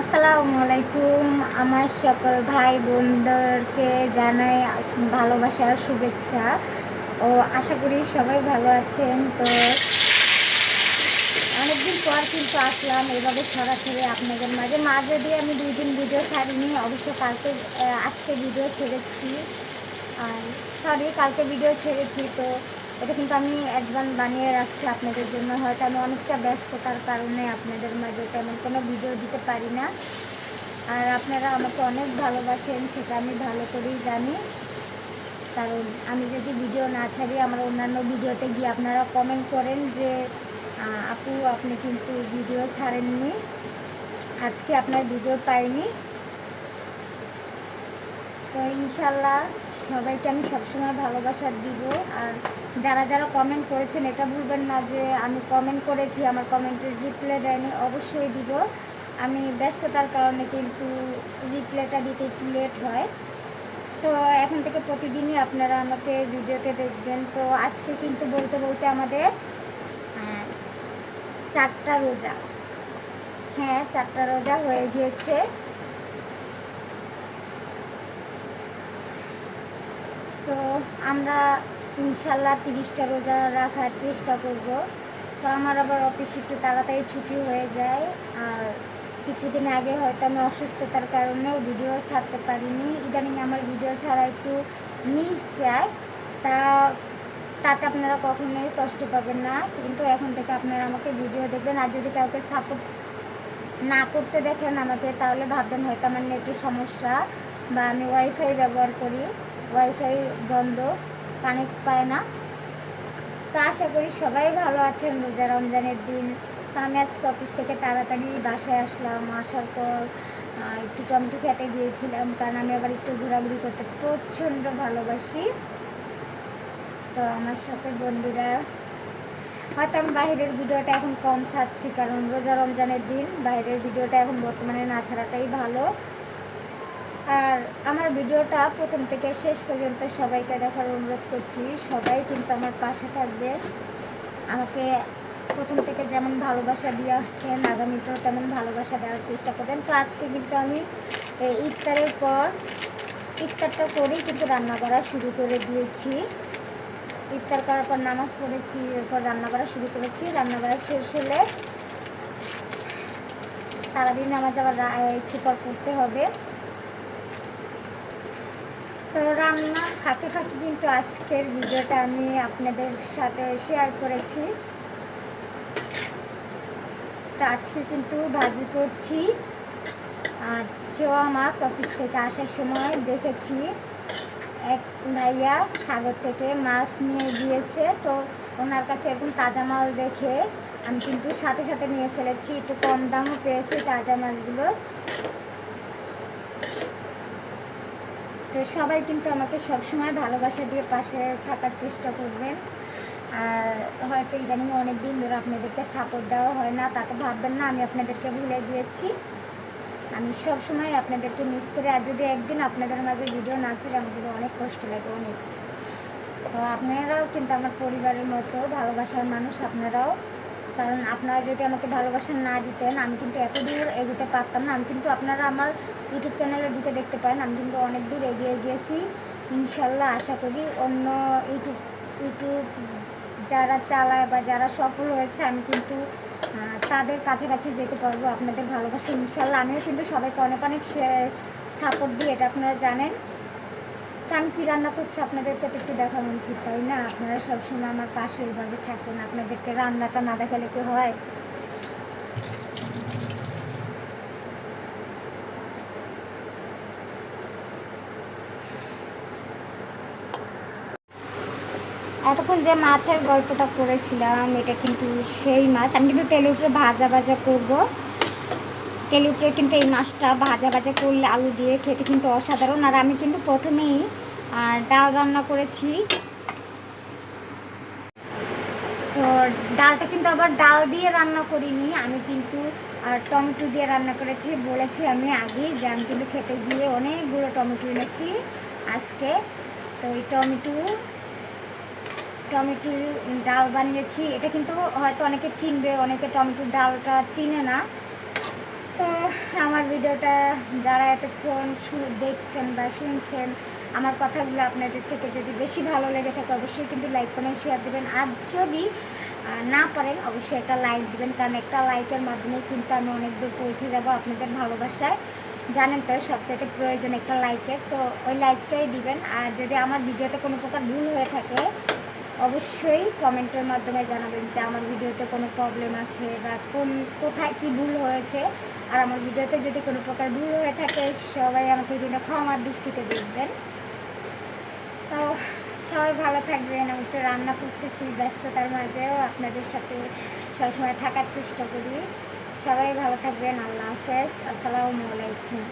আসসালামু আলাইকুম। আমার সকল ভাই বোনদেরকে জানাই ভালোবাসার শুভেচ্ছা ও আশা করি সবাই ভালো আছেন। তো অনেকদিন পর কিন্তু আসলাম, এভাবে সরাসরি আপনাদের মাঝে। মাঝে দিয়ে আমি দুই দিন ভিডিও ছাড়িনি, অবশ্য কালকে আজকে ভিডিও ছেড়েছি। আর সরি কালকে ভিডিও ছেড়েছি, তো এটা কিন্তু আমি অ্যাডভান্স বানিয়ে রাখছি আপনাদের জন্য। হয়তো আমি অনেকটা ব্যস্ততার কারণে আপনাদের মাঝে তেমন কোনো ভিডিও দিতে পারি না। আর আপনারা আমাকে অনেক ভালোবাসেন, সেটা আমি ভালো করেই জানি। কারণ আমি যদি ভিডিও না ছাড়ি, আমার অন্যান্য ভিডিওতে গিয়ে আপনারা কমেন্ট করেন যে আপু, আপনি কিন্তু ভিডিও ছাড়েননি। আজকে আপনার ভিডিও পাইনি। তো ইনশাল্লাহ সবাইকে আমি সবসময় ভালোবাসা দিব। আর যারা যারা কমেন্ট করেছেন এটা ভুলবেন না যে আমি কমেন্ট করেছি আমার কমেন্টের রিপ্লে দেয়নি অবশ্যই দিব। আমি ব্যস্ততার কারণে কিন্তু রিপ্লেটা দিতে একটু লেট হয়। তো এখন থেকে প্রতিদিনই আপনারা আমাকে ভিডিওতে দেখবেন। তো আজকে কিন্তু বলতে বলতে আমাদের আহ, চারটা রোজা। হ্যাঁ চারটা রোজা হয়ে গিয়েছে। তো আমরা ইনশাল্লাহ তিরিশটা রোজা রাখার চেষ্টা করব। তো আমার আবার অফিস একটু তাড়াতাড়ি ছুটি হয়ে যায়। আর কিছুদিন আগে হয়তো আমি অসুস্থতার কারণেও ভিডিও ছাড়তে পারিনি। ইদানিং আমার ভিডিও ছাড়া একটু মিস যায়। তা তাতে আপনারা কখনোই কষ্ট পাবেন না। কিন্তু এখন থেকে আপনারা আমাকে ভিডিও দেখবেন। আর যদি কাউকে সাপোর্ট না করতে দেখেন আমাকে, তাহলে ভাববেন হয়তো আমার নেটের সমস্যা বা আমি ওয়াইফাই ব্যবহার করি। ওয়াইফাই বন্ধ কানেক্ট পায় না। তো আশা করি সবাই ভালো আছেন, রোজা রমজানের দিন। আমি অফিস থেকে তাড়াতাড়ি বাসায় আসলাম, আসার পর একটু টমেটো খেতে গিয়েছিলাম, কারণ আমি আবার একটু ঘোরাঘুরি করতে প্রচণ্ড ভালোবাসি। তো আমার সাথে বন্ধুরা, হয়তো আমি বাইরের ভিডিওটা এখন কম ছাড়ছি, কারণ রোজা রমজানের দিন বাইরের ভিডিওটা এখন বর্তমানে না ছাড়াটাই ভালো। আর আমার ভিডিওটা প্রথম থেকে শেষ পর্যন্ত সবাইকে দেখার অনুরোধ করছি। সবাই কিন্তু আমার পাশে থাকবে। আমাকে প্রথম থেকে যেমন ভালোবাসা দিয়ে আসছেন, আগামীতেও তেমন ভালোবাসা দেওয়ার চেষ্টা করবেন। তো আজকে কিন্তু আমি ইফতারের পর ইফতারটা করেই কিন্তু রান্না করা শুরু করে দিয়েছি। ইফতার করার পর নামাজ পড়েছি, এরপর রান্না করা শুরু করেছি। রান্না করা শেষ হলে সারাদিন নামাজ আবার রা- একটু পর পড়তে হবে। তো রান্না ফাঁকে ফাঁকে কিন্তু আজকের ভিডিওটা আমি আপনাদের সাথে শেয়ার করেছি। তো আজকে কিন্তু ভাজি করছি। আর চেওয়া মাছ অফিস থেকে আসার সময় দেখেছি। এক ভাইয়া সাগর থেকে মাছ নিয়ে গিয়েছে। তো ওনার কাছে এরকম তাজা মাল দেখে আমি কিন্তু সাথে সাথে নিয়ে ফেলেছি। একটু কম দামও পেয়েছি তাজা মাছগুলো। তো সবাই কিন্তু আমাকে সবসময় ভালোবাসা দিয়ে পাশে থাকার চেষ্টা করবেন আর হয়তো ইদানিং অনেক দিন ধরে আপনাদেরকে সাপোর্ট দেওয়া হয় না তাতে ভাববেন না, আমি আপনাদেরকে ভুলে গিয়েছি। আমি সব সময় আপনাদেরকে মিস করে। আর যদি একদিন আপনাদের মাঝে ভিডিও না ছিল আমাদের অনেক কষ্ট লাগে, অনেক। তো আপনারাও কিন্তু আমার পরিবারের মতো ভালোবাসার মানুষ, আপনারাও। কারণ আপনারা যদি আমাকে ভালোবাসা না দিতেন, আমি কিন্তু এত দূর এগোতে পারতাম না। আমি কিন্তু আপনারা আমার ইউটিউব চ্যানেলে ঢুকে দেখতে পারেন। আমি কিন্তু অনেক দূর এগিয়ে গিয়েছি। ইনশাল্লাহ আশা করি অন্য ইউটিউব ইউটিউব যারা চালায় বা যারা সফল হয়েছে, আমি কিন্তু তাদের কাছাকাছি যেতে পারব আপনাদের ভালোবাসা। ইনশাল্লাহ আমিও কিন্তু সবাইকে অনেক অনেক সাপোর্ট দিই এটা আপনারা জানেন। তা আমি কী রান্না করছি আপনাদেরকে তো একটু দেখানো উচিত, তাই না? আপনারা সবসময় আমার পাশে এইভাবে থাকেন, আপনাদেরকে রান্নাটা না দেখালে কি হয়? এতক্ষণ যে মাছের গল্পটা করেছিলাম এটা কিন্তু সেই মাছ। আমি কিন্তু তেলের উপরে ভাজা ভাজা করব। তেলের উপরে কিন্তু এই মাছটা ভাজা ভাজা করলে আলু দিয়ে খেতে কিন্তু অসাধারণ। আর আমি কিন্তু প্রথমেই আহ, ডাল রান্না করেছি। তো ডালটা কিন্তু আবার ডাল দিয়ে রান্না করিনি আমি কিন্তু টমেটো দিয়ে রান্না করেছি। বলেছি আমি আমি কিন্তু খেতে গিয়ে অনেকগুলো টমেটো এনেছি আজকে। তো এই টমেটো টমেটো ডাল বানিয়েছি। এটা কিন্তু হয়তো অনেকে চিনবে অনেকে টমেটো ডালটা চিনে না। তো আমার ভিডিওটা যারা এতক্ষণ দেখছেন বা শুনছেন আমার কথাগুলো আপনাদের থেকে যদি বেশি ভালো লেগে থাকে, অবশ্যই কিন্তু লাইক কমেন্ট শেয়ার দেবেন। আর যদি না পারেন, অবশ্যই একটা লাইক দিবেন, কারণ একটা লাইকের মাধ্যমে কিন্তু আমি অনেক দূর পৌঁছে যাব আপনাদের ভালোবাসায়। জানেন তো সবচেয়ে প্রয়োজন একটা লাইকের তো ওই লাইকটাই দিবেন। আর যদি আমার ভিডিওতে কোনো প্রকার ভুল হয়ে থাকে, অবশ্যই কমেন্টের মাধ্যমে জানাবেন যে আমার ভিডিওতে কোনো প্রবলেম আছে বা কোন, কোথায় কি ভুল হয়েছে। আর আমার ভিডিওতে যদি কোনো প্রকার ভুল হয়ে থাকে, সবাই আমাকে বিভিন্ন ক্ষমার দৃষ্টিতে দেখবেন। সবাই ভালো থাকবেন, আমি তো রান্না করতেছি, ব্যস্ততার মাঝেও আপনাদের সাথে সবসময় থাকার চেষ্টা করি। সবাই ভালো থাকবেন, আল্লাহ হাফেজ, আসসালামু আলাইকুম।